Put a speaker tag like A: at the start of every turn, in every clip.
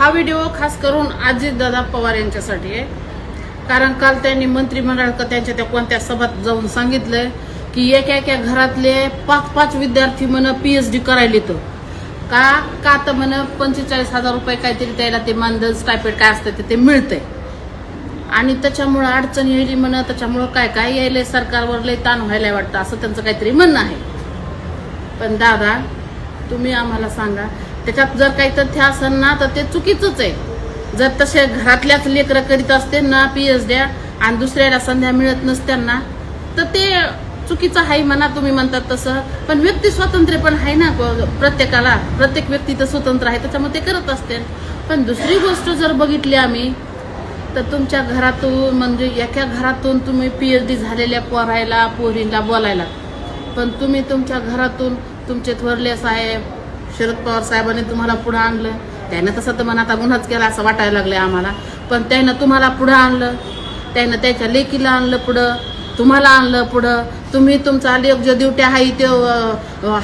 A: हा व्हिडिओ खास करून अजितदादा पवार यांच्यासाठी आहे. कारण काल त्यांनी मंत्रिमंडळ का त्यांच्या त्या कोणत्या सभात जाऊन सांगितलंय की एका एका घरातले पाच पाच विद्यार्थी म्हण पीएचडी करायला येतं. का? का तर म्हण पंचेचाळीस हजार रुपये काहीतरी त्याला ते मानधन स्टायपेड काय असतं ते- ते मिळतंय. आणि त्याच्यामुळं अडचण यायली म्हण त्याच्यामुळं काय काय यायलंय? सरकारवर लय ताण व्हायला वाटतं असं त्यांचं काहीतरी म्हणणं आहे. पण दादा तुम्ही आम्हाला सांगा त्याच्यात जर काही तथ्य असेल ना तर ते चुकीचंच आहे. जर तसे घरातल्याच लेकरं करीत असते ना पी एच द्या आणि दुसऱ्याला संध्या मिळत नसत्यांना तर ते चुकीचं आहे म्हणा तुम्ही म्हणतात तसं. पण व्यक्ती स्वातंत्र्य पण आहे ना प्रत्येकाला. प्रत्येक व्यक्ती तर स्वतंत्र आहे त्याच्यामुळे ते करत असते. पण दुसरी गोष्ट जर बघितली आम्ही तर तुमच्या घरातून म्हणजे एका घरातून तुम्ही पी एच डी झालेल्या पोरायला पोरींना बोलायला. पण तुम्ही तुमच्या घरातून तुमचे थोरले साहेब शरद पवार साहेबांनी तुम्हाला पुढं आणलं. त्यानं तसं तर मनात गुन्हाच केला असं वाटायला लागलं आम्हाला. पण त्यानं तुम्हाला पुढं आणलं. त्यानं त्याच्या लेकीला आणलं पुढं. तुम्हाला आणलं पुढं. तुम्ही तुमचा लेख जो ड्युटी आहे ते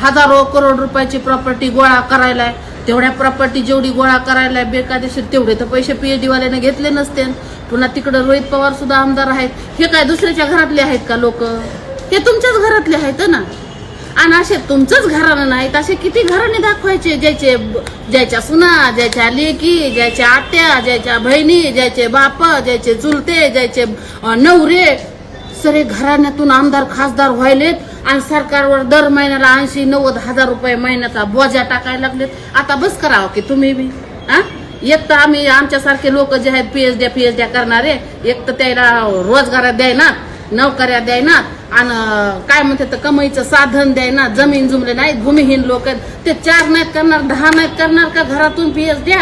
A: हजारो करोड रुपयाची प्रॉपर्टी गोळा करायलाय. तेवढ्या प्रॉपर्टी जेवढी गोळा करायला बेकायदेशीर तेवढे तर पैसे पी एच डीवाल्याने घेतले नसते. पुन्हा तिकडं रोहित पवार सुद्धा आमदार आहेत. हे काय दुसऱ्याच्या घरातले आहेत का लोक? हे तुमच्याच घरातले आहेत ना? आणि असे तुमचंच घराणं नाहीत असे किती घराणे दाखवायचे? ज्याचे ज्याच्या सुना ज्याच्या लेकी ज्याच्या आत्या ज्याच्या बहिणी ज्याचे बाप ज्याचे चुलते ज्याचे नवरे. सरे घराण्यातून आमदार खासदार व्हायलेत आणि सरकारवर दर महिन्याला ऐंशी नव्वद हजार रुपये महिन्याचा बोजा टाकायला लागलेत. आता बस करावं की तुम्ही बी हा? एक तर आम्ही आमच्यासारखे लोक जे आहेत पीएचड्या पीएचड्या करणारे एक तर त्याला रोजगारात द्यायना नोकऱ्या द्यायना आणि काय म्हणते तर कमाईचं साधन द्यायना जमीन जुमले नाही भूमिहीन लोक आहेत. ते चार नाहीत करणार दहा नाहीत करणार का घरातून पीएच द्या?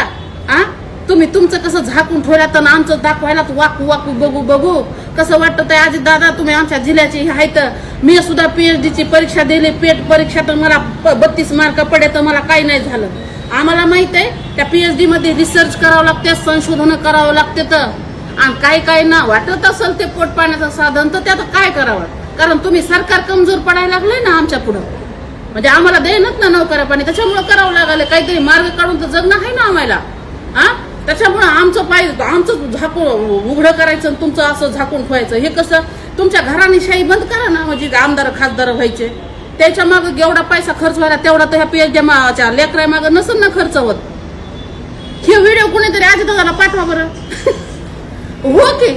A: आ? तुम्ही तुमचं कसं झाकून ठेवल्या तर आमचं दाखवायला वाकू वाकू बघू बघू? कसं वाटतं ते आजी दादा तुम्ही आमच्या जिल्ह्याचे हे आहेत. मी सुद्धा पीएचडी ची परीक्षा दिली पेट परीक्षा तर मला बत्तीस मार्क पडे तर मला काही नाही झालं. आम्हाला माहीत आहे त्या पीएचडी मध्ये रिसर्च करावं लागते संशोधन करावं लागते तर. आणि काय काय ना वाटत असेल ते पोट पाण्याचं साधन तर त्यात काय करावं? कारण तुम्ही सरकार कमजोर पडायला लागले ना आमच्या पुढं. म्हणजे आम्हाला देणत ना नोकऱ्या पाणी. त्याच्यामुळे करावं लागलं काहीतरी मार्ग काढून तर जगणं आहे ना आम्हाला. हा? त्याच्यामुळं आमचं पाय आमचं झाकून उघडं करायचं आणि तुमचं असं झाकून ठेवायचं. हे कसं? तुमच्या घराने शाही बंद करा ना म्हणजे आमदार खासदार व्हायचे. त्याच्या मागं जेवढा पैसा खर्च व्हायला तेवढा तर ह्या पीएचडी लेकरा मागं नसेल ना खर्च होत. हे व्हिडिओ कुणीतरी आजी दादाला पाठवा बरं. हो की